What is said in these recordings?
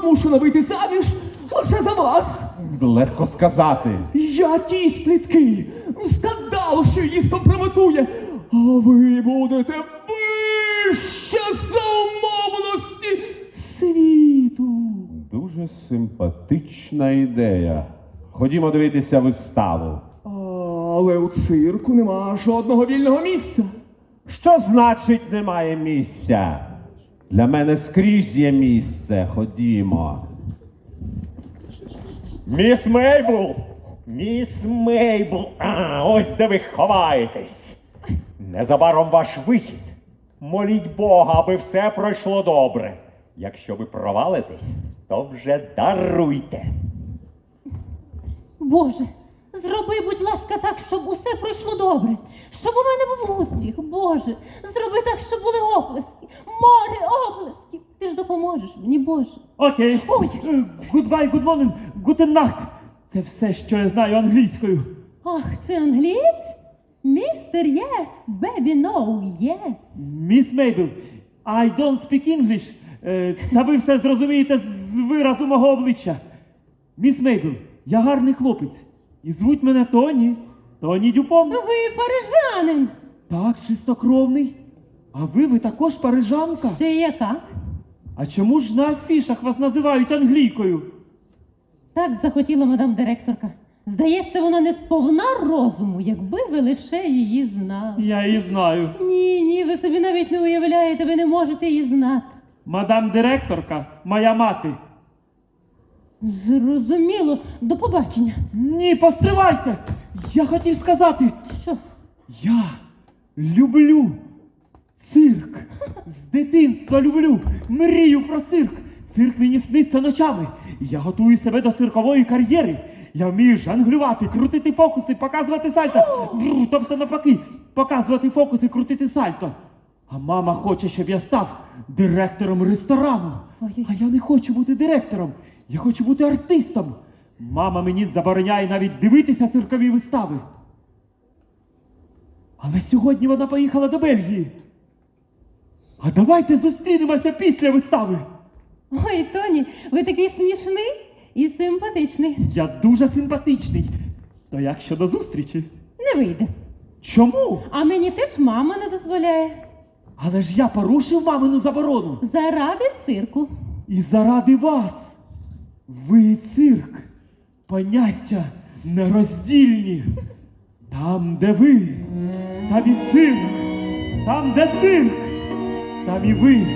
змушена вийти заміж лише за вас. Легко сказати. Я ті слідки. Скандал, що її скомпрометує. А ви будете вище за умовності світу. Дуже симпатична ідея. Ходімо дивитися виставу. Але у цирку нема жодного вільного місця. Що значить немає місця? Для мене скрізь є місце. Ходімо. Міс Мейбл! Міс Мейбл! А, ось де ви ховаєтесь. Незабаром ваш вихід. Моліть Бога, аби все пройшло добре. Якщо ви провалитесь, то вже даруйте. Боже, зроби, будь ласка, так, щоб усе пройшло добре, щоб у мене був успіх. Боже, зроби так, щоб були оплески, море оплесків. Ти ж допоможеш мені, Боже. Окей. Ой. Goodbye, good morning, guten Nacht. Це все, що я знаю англійською. Ах, це англієць? Містер Єс, бебі, no, єс. Міс Мейбл, I don't speak English. Е, та ви все зрозумієте з виразу мого обличчя. Міс Мейбл, я гарний хлопець. І звуть мене Тоні. Тоні Дюпон. Ви парижанин. Так, чистокровний. А ви, ви також парижанка? Ще яка? А чому ж на афішах вас називають англійкою? Так захотіла мадам директорка. Здається, вона не сповна розуму, якби ви лише її знали. Я її знаю. Ні, ні, ви собі навіть не уявляєте, ви не можете її знати. Мадам директорка, моя мати. Зрозуміло, до побачення. Ні, постривайте! Я хотів сказати, Що? я люблю цирк. З дитинства люблю, мрію про цирк. Цирк мені сниться ночами. Я готую себе до циркової кар'єри. Я вмію жонглювати, крутити фокуси, показувати сальто. Бру, Тобто навпаки, показувати фокуси, крутити сальто. А мама хоче, щоб я став директором ресторану. А я не хочу бути директором. Я хочу бути артистом. Мама мені забороняє навіть дивитися циркові вистави. Але сьогодні вона поїхала до Бельгії. А давайте зустрінемося після вистави. Ой, Тоні, ви такий смішний і симпатичний. Я дуже симпатичний. То як щодо зустрічі? Не вийде. Чому? А мені теж мама не дозволяє. Але ж я порушив мамину заборону. Заради цирку. І заради вас. Ви і цирк. Поняття нероздільні. Там, де ви, там і цирк. Там, де цирк, там і ви.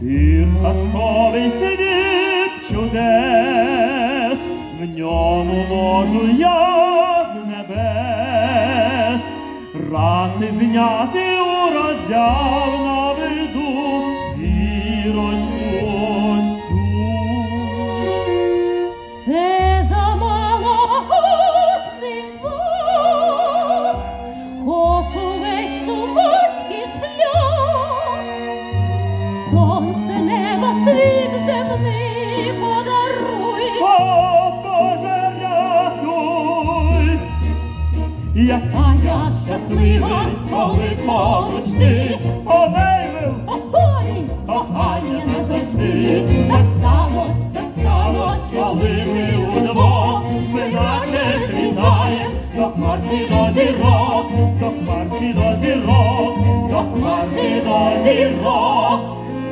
Цирк казковий світ чудес, в ньому можу я з небес раси зняти у роздяв Яка я щаслива, коли поруч ти, зірок, до хмар чи до зірок, до хмар чи до зірок.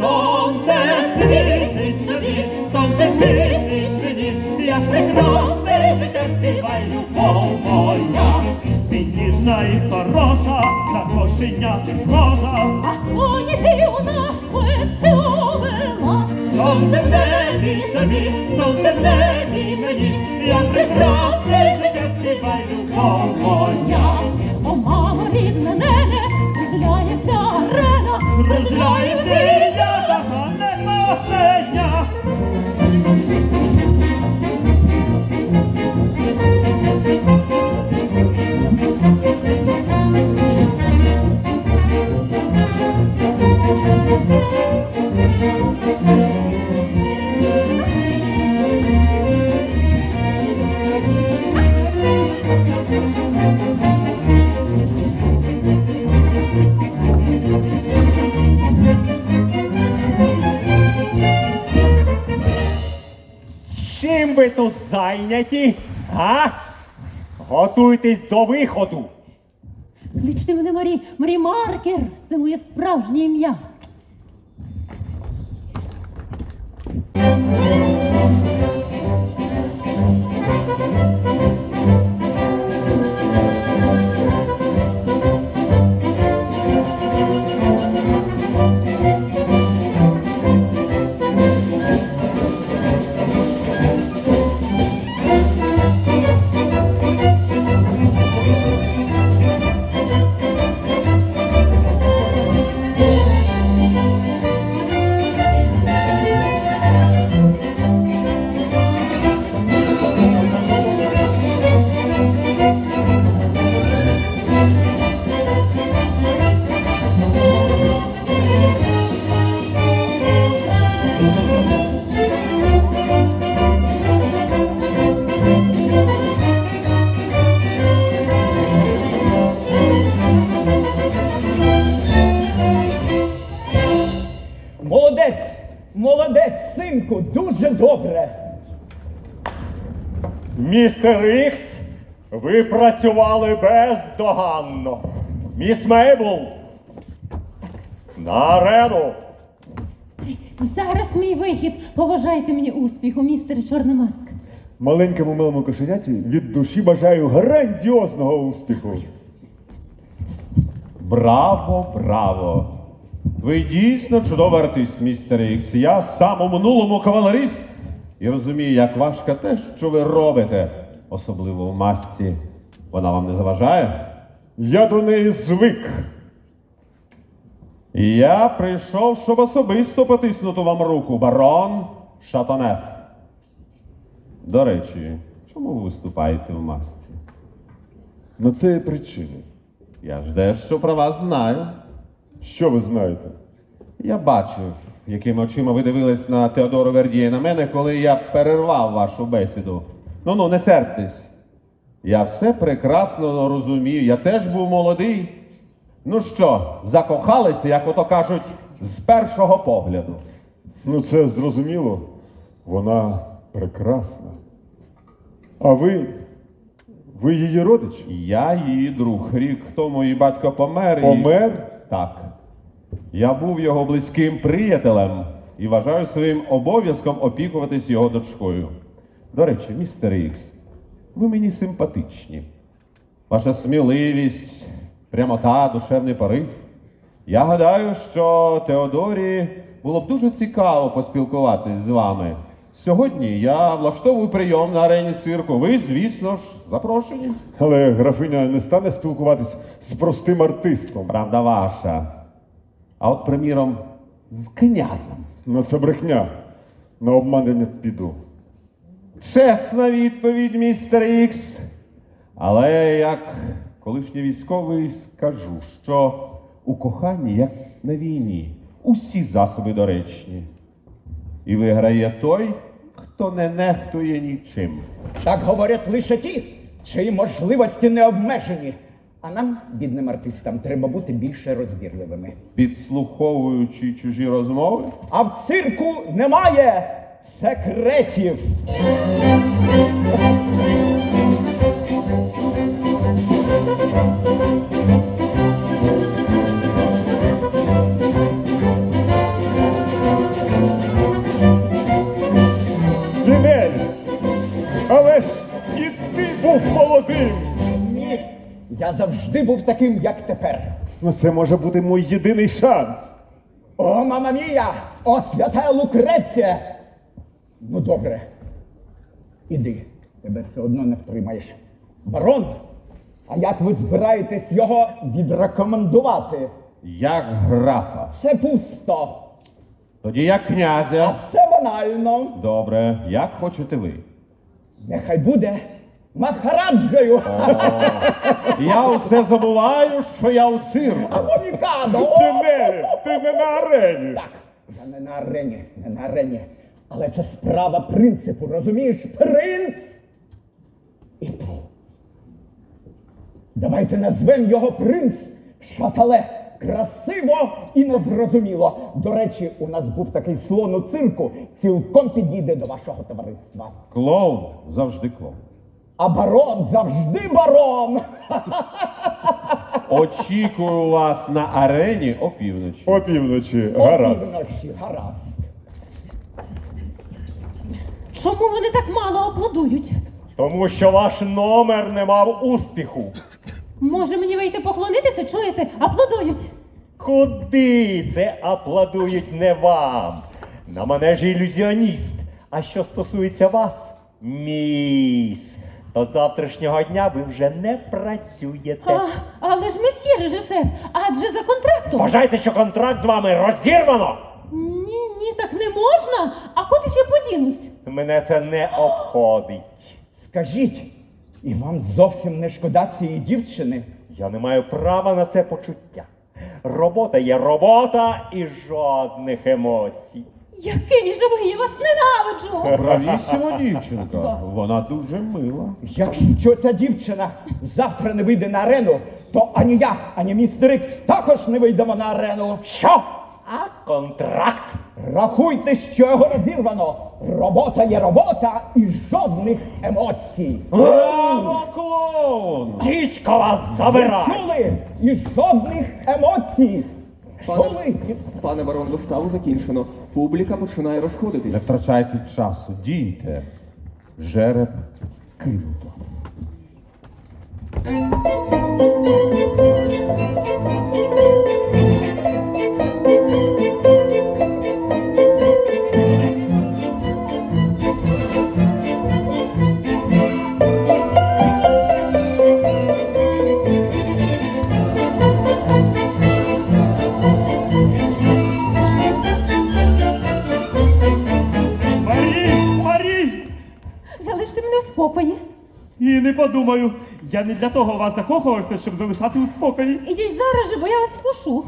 Сонце світить тобі, сонце світить мені, як прекрасне життя співай любов моя. Ти ніжна і хороша, на кошеня ти схожа, а коні ти у нас поцілувала. Сонце в небі тобі, сонце в небі мені, як прекрасне життя співай любов моя. О, мамо, рідна мене, кружляється арена, Кружляє ти, ви тут зайняті? А? Готуйтесь до виходу. Кличте мене Марі, Марі Маркер. Це моє справжнє ім'я. Молодець! Містер Ікс, ви працювали бездоганно. Міс Мейбл, на арену. Зараз мій вихід. Поважайте мені успіху, містер Чорномаск. Маленькому милому кошеняті від душі бажаю грандіозного успіху. Браво, браво! Ви дійсно чудовий артист, містер Ікс. Я сам у минулому кавалерист і розумію, як важко те, що ви робите, особливо в масці. Вона вам не заважає? Я до неї звик. І я прийшов, щоб особисто потиснути вам руку, барон Шатонеф. До речі, чому ви виступаєте в масці? На це є причини. Я ж дещо про вас знаю. Що ви знаєте? Я бачив, якими очима ви дивились на Теодору Вердіє на мене, коли я перервав вашу бесіду. Ну ну, не сердьтесь. Я все прекрасно розумію. Я теж був молодий. Ну що, закохалися, як ото кажуть, з першого погляду. Ну, це зрозуміло. Вона прекрасна. А ви. Ви її родич? Я її друг. Рік тому її батько помер. і- Помер? Так. Я був його близьким приятелем і вважаю своїм обов'язком опікуватись його дочкою. До речі, містер Ікс, ви мені симпатичні. Ваша сміливість, прямота, душевний порив. Я гадаю, що Теодорі було б дуже цікаво поспілкуватись з вами. Сьогодні я влаштовую прийом на арені цирку. Ви, звісно ж, запрошені. Але графиня не стане спілкуватись з простим артистом. Правда ваша. А от, приміром, з князем. Ну, це брехня. На обманення піду. Чесна відповідь, містер Ікс. Але як колишній військовий скажу, що у коханні, як на війні, усі засоби доречні. І виграє той, хто не нехтує нічим. Так говорять лише ті, чиї можливості не обмежені. А нам, бідним артистам, треба бути більше розбірливими. Підслуховуючи чужі розмови, А в цирку немає секретів. Я завжди був таким, як тепер. Ну, це може бути мій єдиний шанс. О, мама мія! О, свята Лукреція! Ну, добре. Іди, тебе все одно не втримаєш. Барон, а як ви збираєтесь його відрекомендувати? як графа. Це пусто, Тоді як князя. а це банально. Добре, як хочете ви. Нехай буде Махараджею Я усе забуваю, що я у цирку. або Мікадо. О! Дінель, ти не на арені! Так, я не на арені, не на арені. Але це справа принципу, розумієш? Принц і пул. Давайте назвемо його принц Шатале красиво і незрозуміло. До речі, у нас був такий слон у цирку, цілком підійде до вашого товариства. Клоун завжди клоун. А барон завжди барон. Очікую вас на арені опівночі. Опівночі, гаразд. Опівночі, гаразд. Чому вони так мало аплодують? Тому що ваш номер не мав успіху. Може мені вийти поклонитися, чуєте? Аплодують. Куди це аплодують не вам? На манежі ілюзіоніст. А що стосується вас, міс, з завтрашнього дня ви вже не працюєте. А, але ж месьє режисер, адже за контрактом. Вважаєте, що контракт з вами розірвано? Ні, ні, так не можна. А куди я подінусь? Мене це не обходить. Скажіть, і вам зовсім не шкода цієї дівчини? Я не маю права на це почуття. Робота є робота і жодних емоцій. Який же ви, я вас ненавиджу! Бравісіма дівчинка. Вона дуже мила. Якщо ця дівчина завтра не вийде на арену, то ані я, ані містер Ікс також не вийдемо на арену. Що? А контракт? Рахуйте, що його розірвано. Робота є робота і жодних емоцій. Браво, клоун! Дідько вас Ви чули? І жодних емоцій. Пане, пане барон, виставу закінчено. Публіка починає розходитись. Не втрачайте часу, дійте. Жереб кинуто. Марій, Залиште мене в спокої. І не подумаю, я не для того вас закохувався, щоб залишати у спокої. Ідіть зараз же, бо я вас скушу.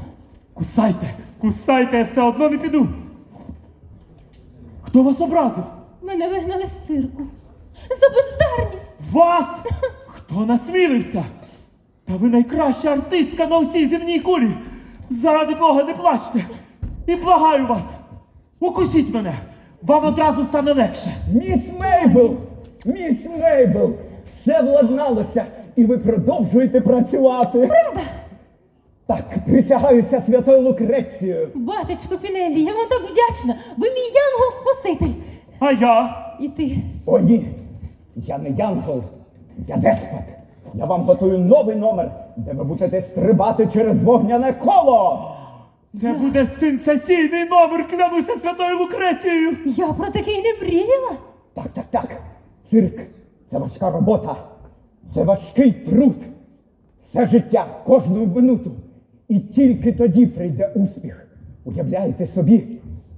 Кусайте, кусайте, я все одно не піду. Хто вас образив? Мене вигнали з цирку. За бездарність. Вас! Хто насмілився? Та ви найкраща артистка на всій земній кулі. Заради Бога не плачте. І благаю вас. Укусіть мене. Вам одразу стане легше. Міс Мейбл! Міс Мейбл! Все владналося, і ви продовжуєте працювати. Правда? Так, присягаюся святою Лукрецією. Батечко Пінелі, я вам так вдячна. Ви мій янгол-спаситель. А я? І ти. О, ні, я не янгол, я деспот. Я вам готую новий номер, де ви будете стрибати через вогняне коло. Це буде сенсаційний номер, клянуся святою Лукрецією. Я про такий не мріяла. Так, так, так. Цирк це важка робота, це важкий труд. Все життя, кожну минуту. І тільки тоді прийде успіх. Уявляєте собі,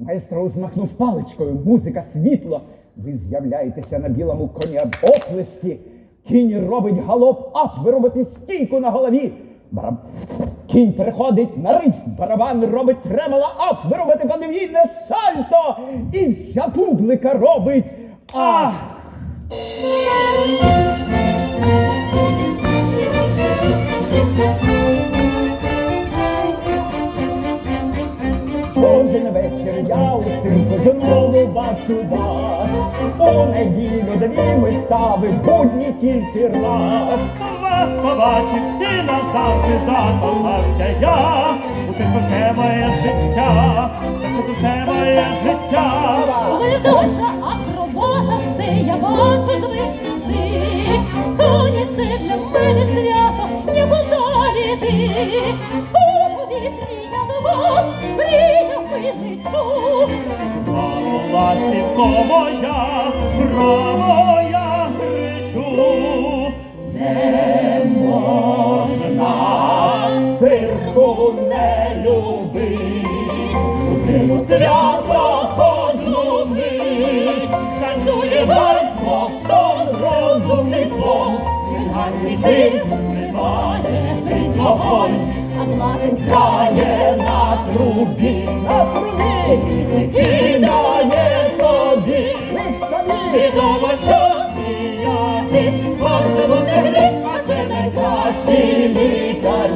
маестро узмахнув паличкою, музика, світло. Ви з'являєтеся на білому коні оплески. Кінь робить галоп ап, ви робите стійку на голові. Бараб... Кінь переходить на рись, барабан робить тремоло ап, ви робите подвійне сальто, і вся публіка робить ах. Кожен вечір я у цирку знову бачу вас. У неділю дві вистави, в будні тільки раз. Вас побачив і назавжди закохався я. У це все моє життя, це все моє свято кожну мить. Танцює вальс, мостом, розумний звон, Гігантський тиск тримає крізь вогонь, А власень Грає на трубі, На трубі! кидає тобі. Ви самі! Відомо, що сміятись, кожному не гріх, а це найкращий лікар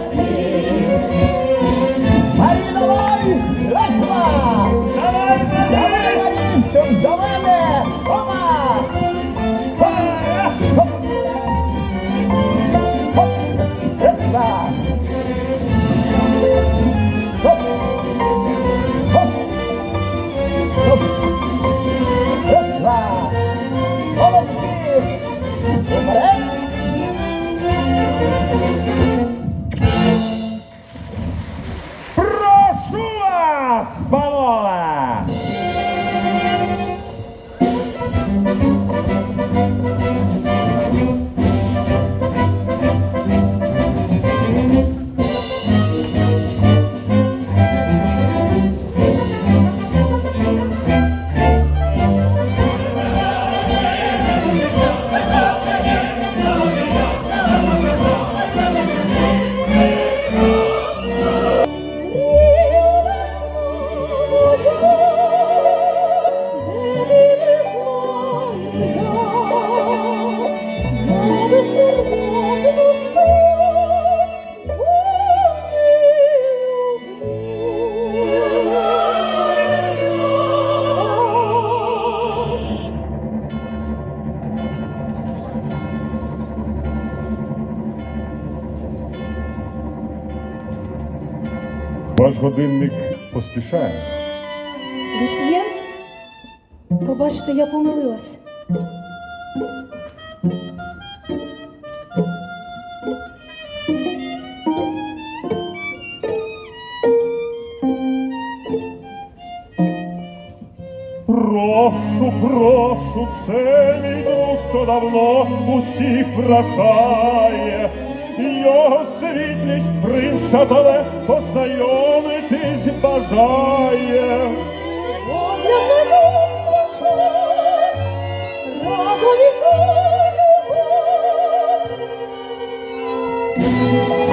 годинник поспішає. Люсьєн? Пробачте, я помилилась. Прошу, прошу, це мій друг, що давно усіх вражає. Його світлість принц Шатале познайомитись бажає. Радо вітаю вас.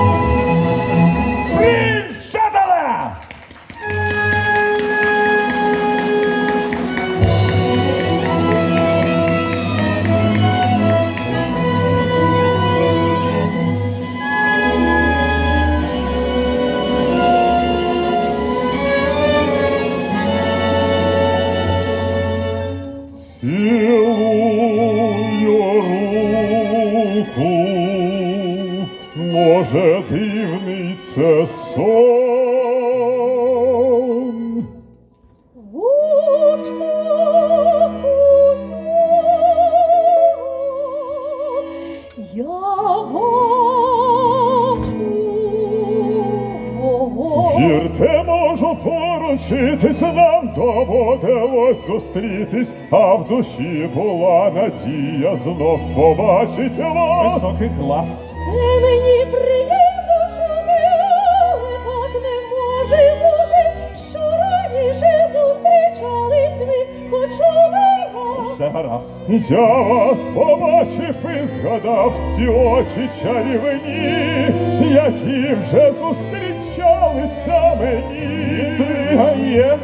Поручитись, нам доводилось зустрітись, а в душі була надія знов побачить вас. Високий клас. Це мені приємно чути, але так не може бути, що раніше зустрічались ви, хочу вас. Все гаразд. Я вас побачив і згадав ці очі чарівні, які вже зустрічалися мені. Інтрига.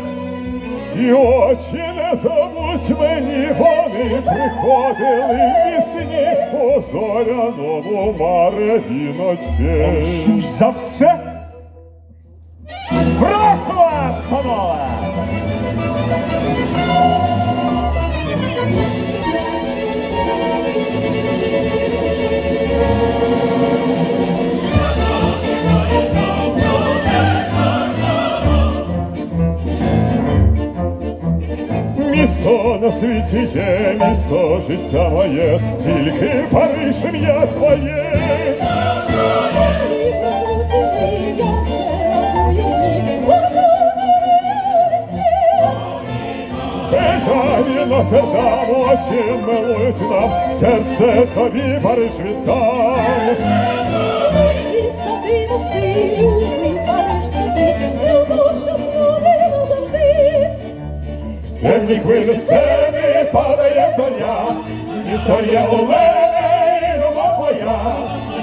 Ці очі не забудь мені, вони приходили в сні у зоряному мареві ночі. За все? Прошу вас, панове! На світі є, місто життя моє, тільки Париж ім'я твоє. Нотр-Дам, очі милують нам, серце тобі Париж віддам. Темні хвилі сцени падає зоря, місто є у мене, і дома твоя,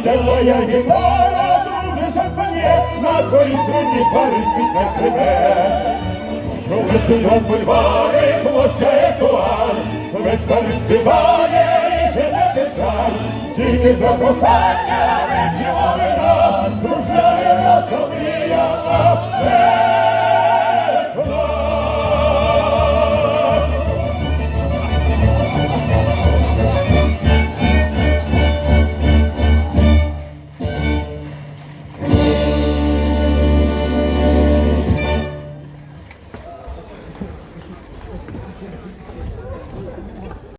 де твоя гітара, друже шансонє, на твоїй струні Париж пісня криве. Вулиці над бульвари, площа Етуаль, весь Париж співає і жене печаль, тільки за кохання вип'ємо вина, кружляє нас обрія,